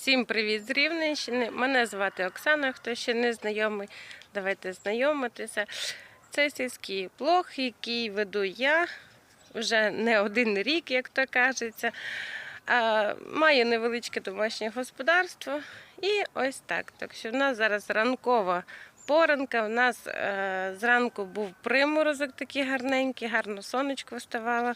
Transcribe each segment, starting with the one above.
Всім привіт з Рівненщини. Мене звати Оксана, хто ще не знайомий, давайте знайомитися. Це сільський блог, який веду я вже не один рік, як то кажеться. Маю невеличке домашнє господарство. І ось так. Так що в нас зараз ранкова поранка. У нас е, зранку був приморозок такий гарненький, гарно сонечко вставало.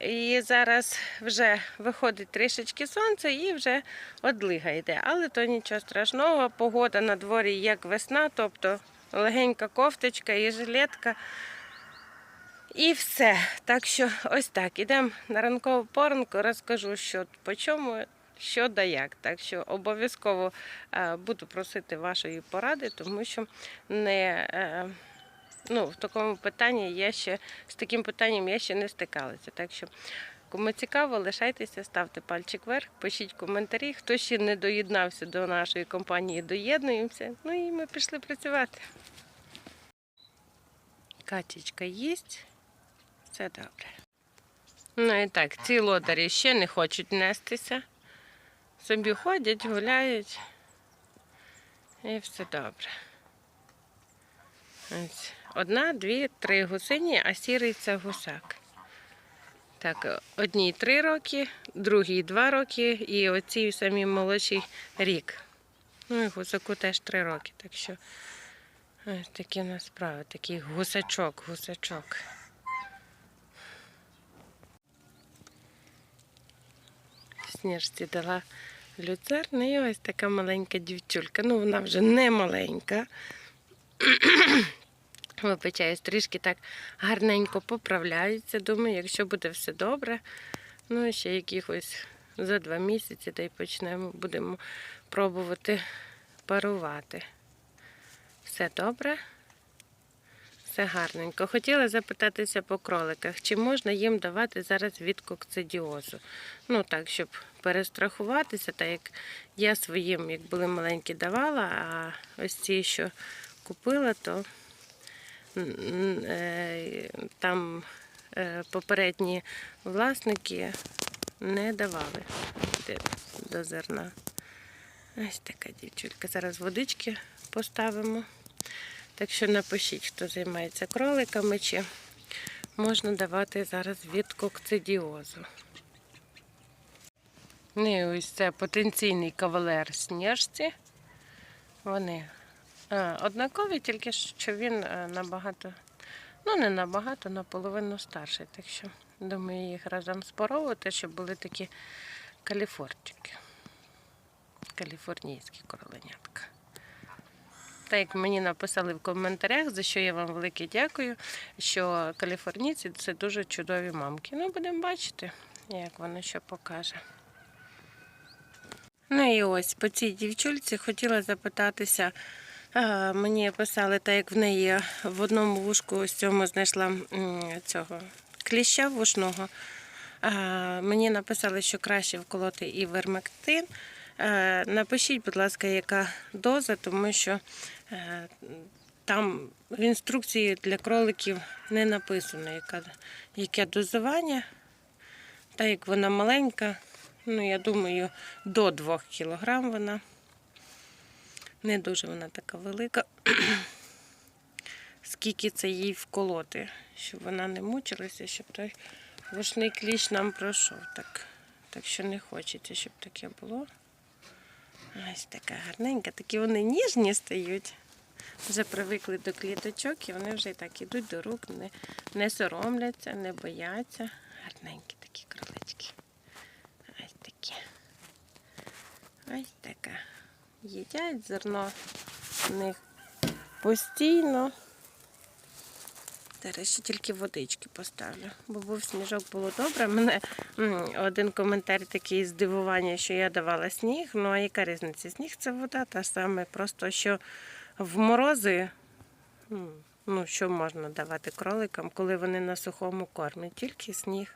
І зараз вже виходить трішечки сонце і вже одлига йде. Але то нічого страшного. Погода на дворі як весна, тобто легенька кофточка і жилетка. І все. Так що ось так. Ідемо на ранкову поранку, розкажу, що по чому, що да як. Так що обов'язково е, буду просити вашої поради, тому що не. е, Ну, в такому питанні я ще з таким питанням я ще не стикалася. Так що, кому цікаво, лишайтеся, ставте пальчик вверх, пишіть коментарі. Хто ще не доєднався до нашої компанії, доєднуємося. Ну і ми пішли працювати. Катічка їсть. Все добре. Ну і так, ці лодарі ще не хочуть нестися. Собі ходять, гуляють. І все добре. Одна, дві, три гусині, а сірий це гусак. Так, одній три роки, другій два роки і оцій самій молодшій рік. Ну і гусаку теж три роки. Так що ось такі у нас справи, такий гусачок, гусачок. Сніжці дала люцерну і ось така маленька дівчулька. Ну, вона вже не маленька. Вибачаюсь, трішки так гарненько поправляється. Думаю, якщо буде все добре, ну ще якихось за два місяці, та й почнемо, будемо пробувати парувати. Все добре, все гарненько. Хотіла запитатися по кроликах, чи можна їм давати зараз від кокцидіозу. Ну так, щоб перестрахуватися, так як я своїм, як були маленькі, давала, а ось ці, що купила, то е, там е, попередні власники не давали до зерна. Ось така дівчулька. Зараз водички поставимо. Так що напишіть, хто займається кроликами, чи можна давати зараз від кокцидіозу. Ну і ось це потенційний кавалер сніжці. Вони е, однакові, тільки що він е, набагато, ну не набагато, наполовину старший. Так що, думаю, їх разом споровувати, щоб були такі каліфорчики. Каліфорнійські короленятка. Так як мені написали в коментарях, за що я вам велике дякую, що каліфорнійці це дуже чудові мамки. Ну, будемо бачити, як воно що покаже. Ну і ось по цій дівчульці хотіла запитатися. Мені писали, так як в неї в одному вушку ось цьому знайшла цього кліща вушного. Мені написали, що краще вколоти і вермектин. Е, Напишіть, будь ласка, яка доза, тому що е, там в інструкції для кроликів не написано, яка, яке дозування. Так як вона маленька, ну я думаю, до 2 кг вона. Не дуже вона така велика. Скільки це їй вколоти, щоб вона не мучилася, щоб той вушний кліщ нам пройшов. Так, так що не хочеться, щоб таке було. Ось така гарненька, такі вони ніжні стають. Вже привикли до кліточок і вони вже так ідуть до рук, не, не соромляться, не бояться. Гарненькі такі кролички. Ось такі. Ось така. Їдять зерно в них постійно. Зараз ще тільки водички поставлю, бо був сніжок було добре. Мене один коментар такий здивування, що я давала сніг. Ну а яка різниця? Сніг це вода, та саме, просто що в морози, ну що можна давати кроликам, коли вони на сухому кормі, тільки сніг.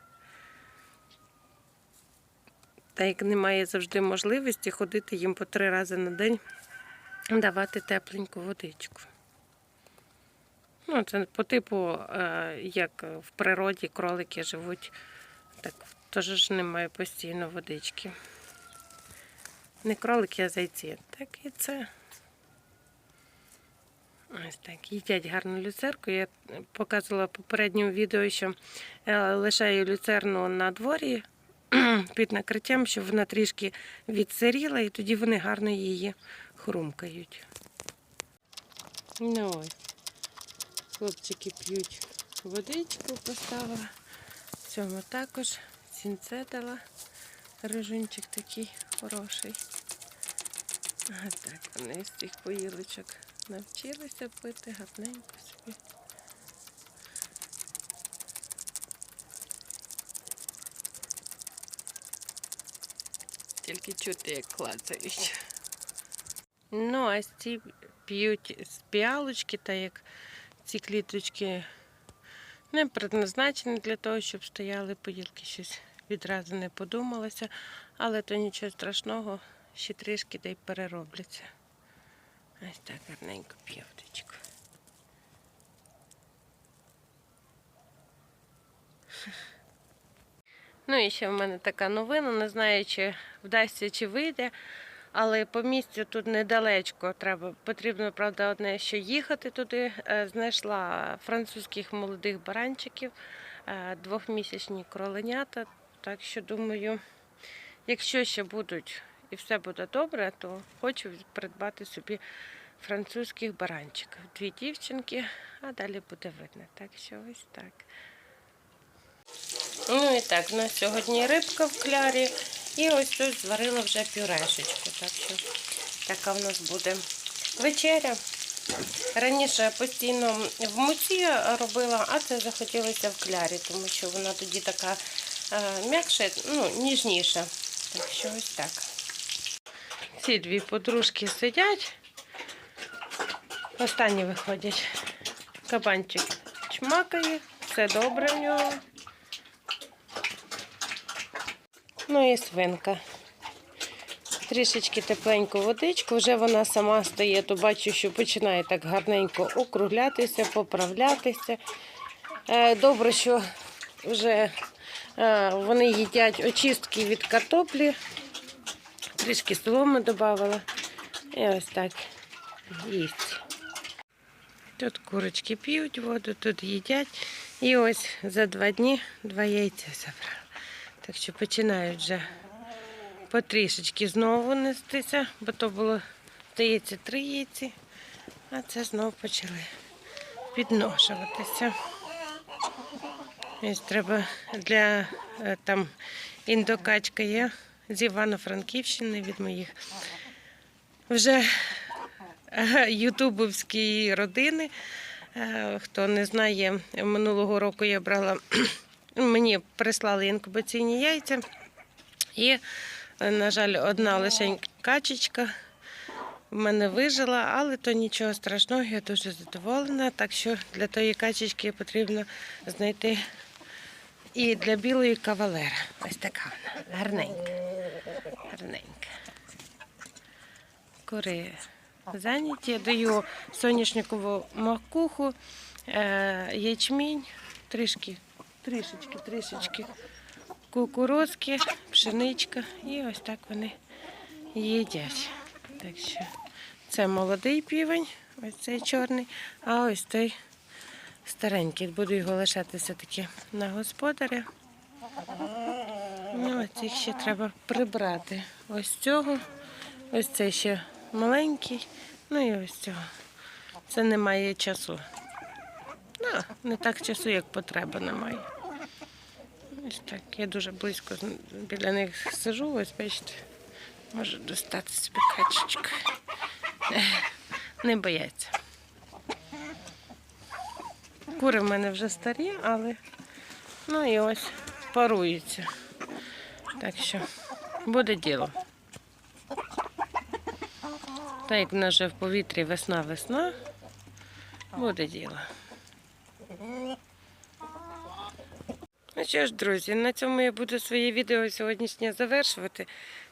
Та як немає завжди можливості ходити їм по три рази на день, давати тепленьку водичку. Ну, це по типу, е, як в природі кролики живуть, так теж немає постійно водички. Не кролики, а зайці. Так і це. Ось так. Їдять гарну люцерку. Я показувала в попередньому відео, що е, лишаю люцерну на дворі під накриттям, щоб вона трішки відсиріла, і тоді вони гарно її хрумкають. Ну ось. Хлопчики п'ють водичку, поставила. Цьому також сінцетила. Рижунчик такий хороший. А так, вони з цих поїлочок навчилися пити гарненько собі. Тільки чути, як клацають. Ну, а ці п'ють з піалочки, та як ці кліточки не предназначені для того, щоб стояли поїлки, щось відразу не подумалося, але то нічого страшного, ще трішки та й переробляться. Ось так гарненько п'є водичку. Ну і ще в мене така новина, не знаю, чи вдасться, чи вийде. Але по місцю тут недалечко. Треба потрібно, правда, одне, що їхати туди. Е, Знайшла французьких молодих баранчиків, е, двохмісячні кроленята. Так що думаю, якщо ще будуть і все буде добре, то хочу придбати собі французьких баранчиків. Дві дівчинки, а далі буде видно. Так що ось так. Ну і так, на сьогодні рибка в клярі. І ось тут зварила вже пюрешечку. Так що така в нас буде вечеря. Раніше я постійно в муці робила, а це захотілося в клярі, тому що вона тоді така е, м'якша, ну, ніжніша. Так що ось так. Ці дві подружки сидять. Останні виходять. Кабанчик чмакає, все добре в нього. Ну і свинка. Трішечки тепленьку водичку, вже вона сама стає, то бачу, що починає так гарненько округлятися, поправлятися. Е, Добре, що вже е, вони їдять очистки від картоплі. Трішки соломи додавала. І ось так їсть. Тут курочки п'ють воду, тут їдять. І ось за два дні два яйця забрали. Так що починають вже потрішечки знову нестися, бо то було, здається, три яйці, а це знову почали підношуватися. Ось треба для е, там індокачка є з Івано-Франківщини від моїх вже е, ютубовської родини. Е, Хто не знає, минулого року я брала, мені прислали інкубаційні яйця. І, е, на жаль, одна лише качечка в мене вижила, але то нічого страшного, я дуже задоволена. Так що для тої качечки потрібно знайти і для білої кавалера. Ось така вона, гарненька. Гарненька. Кури зайняті. Я даю соняшникову макуху, е, ячмінь, трішки, трішечки, трішечки кукурузки, пшеничка. І ось так вони їдять. Так що це молодий півень, ось цей чорний, а ось той старенький. Буду його лишати все-таки на господаря. Ну, їх ще треба прибрати. Ось цього, ось цей ще маленький, ну і ось цього. Це немає часу. Ну, не так часу, як потреба немає. Ось так. Я дуже близько біля них сижу, ось бачите, можу достати собі качечку. Ех, Не бояться. Кури в мене вже старі, але ну і ось паруються. Так що буде діло. Так як в нас вже в повітрі весна-весна, буде діло. Ну що ж, друзі, на цьому я буду своє відео сьогоднішнє завершувати.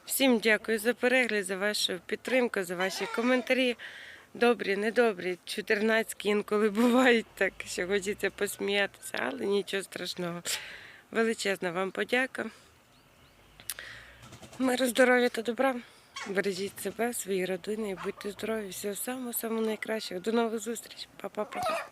Всім дякую за перегляд, за вашу підтримку, за ваші коментарі. Добрі, недобрі, чотирнацькі інколи бувають так, що хочеться посміятися, але нічого страшного. Величезна вам подяка. Миру, здоров'я та добра. Бережіть себе, свої родини і будьте здорові. Всього самого самого найкращого. До нових зустрічей. Па-па-па.